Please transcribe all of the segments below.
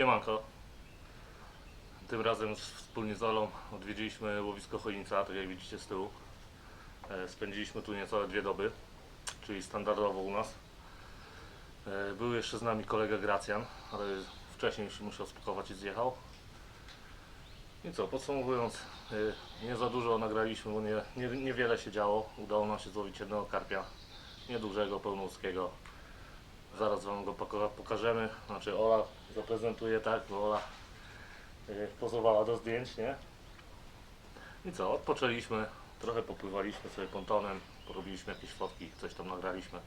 Siemanko. Tym razem wspólnie z Olą odwiedziliśmy łowisko Chojnica, tak jak widzicie z tyłu. E, Spędziliśmy tu niecałe dwie doby, czyli standardowo u nas. E, Był jeszcze z nami kolega Gracjan, ale wcześniej musiał spakować i zjechał. I co, podsumowując, e, nie za dużo nagraliśmy, bo nie, nie, niewiele się działo. Udało nam się złowić jednego karpia, niedużego, pełnouskiego. Zaraz Wam go pokażemy. Znaczy Ola zaprezentuje tak, bo Ola y, pozowała do zdjęć, nie? I co, odpoczęliśmy, trochę popływaliśmy sobie pontonem, porobiliśmy jakieś fotki, coś tam nagraliśmy.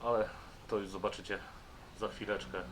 Ale to już zobaczycie za chwileczkę.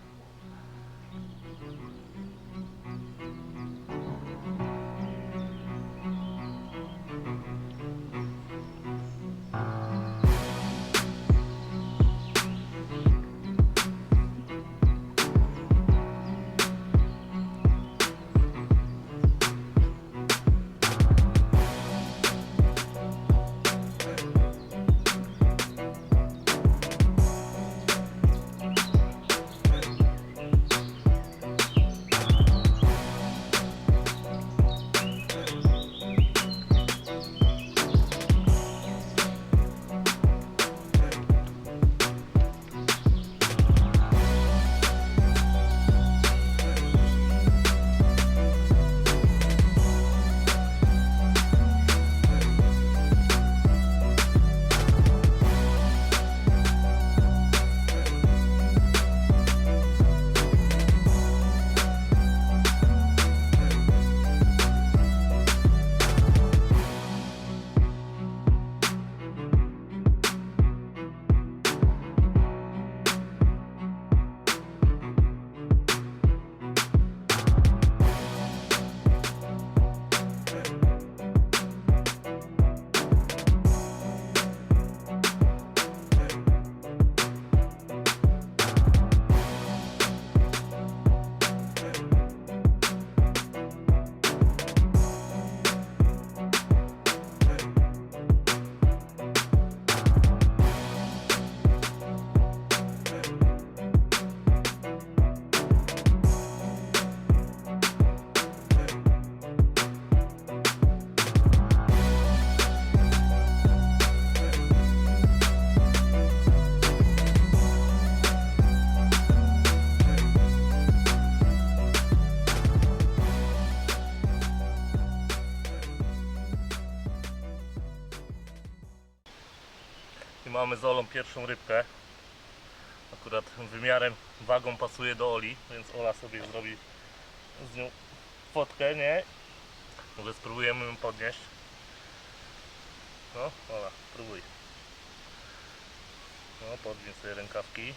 I mamy z Olą pierwszą rybkę. Akurat wymiarem, wagą pasuje do Oli, więc Ola sobie zrobi z nią fotkę, nie? Może spróbujemy ją podnieść. No, Ola, próbuj. No, podnieś sobie rękawki.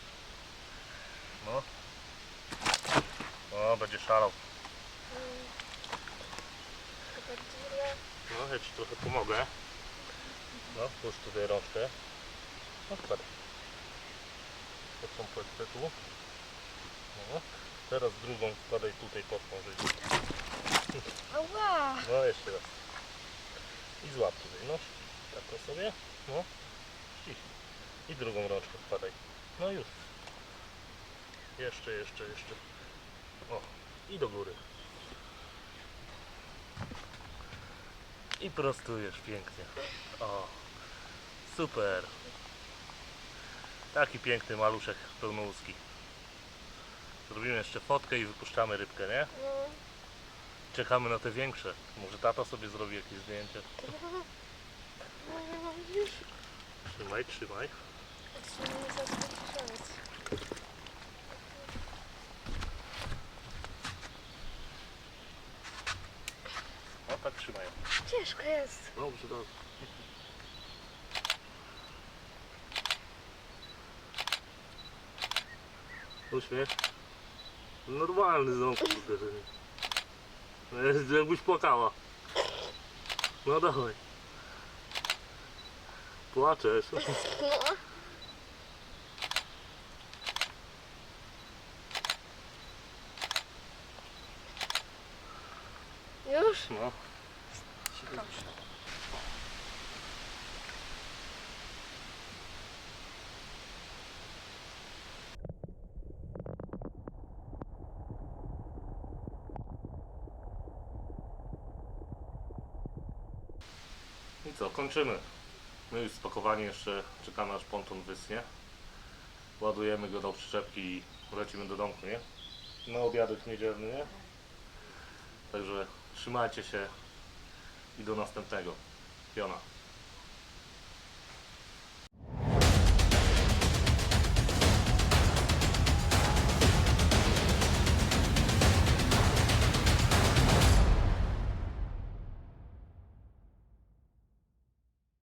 No. O, będzie szalał. No, ja Ci trochę pomogę. No, puść tutaj rączkę. No. Pod tą płetwę tu. No. Teraz drugą wkładaj tutaj pod tą. Ała! No, jeszcze raz. I złap tutaj, no. Tak to sobie. No. Ściśnij. I drugą rączkę wkładaj. No już. Jeszcze, jeszcze, jeszcze. O. I do góry. I prostujesz pięknie. O. Super. Taki piękny maluszek pełnołuski. Zrobimy jeszcze fotkę i wypuszczamy rybkę, nie? No, Czekamy na te większe. Może tata sobie zrobi jakieś zdjęcie. Trzymaj, trzymaj. O tak trzymaj. Ciężko jest. Dobrze, dobrze. Uśmiech. Normalny ząb uderzenie. No jest, Jakbyś płakała. No dawaj. Płaczesz. Już? No. I co, kończymy. My już spakowani jeszcze czekamy aż ponton wyschnie. Ładujemy go do przyczepki i lecimy do domku, nie? Na obiadek niedzielny, nie? Także trzymajcie się i do następnego. Piona.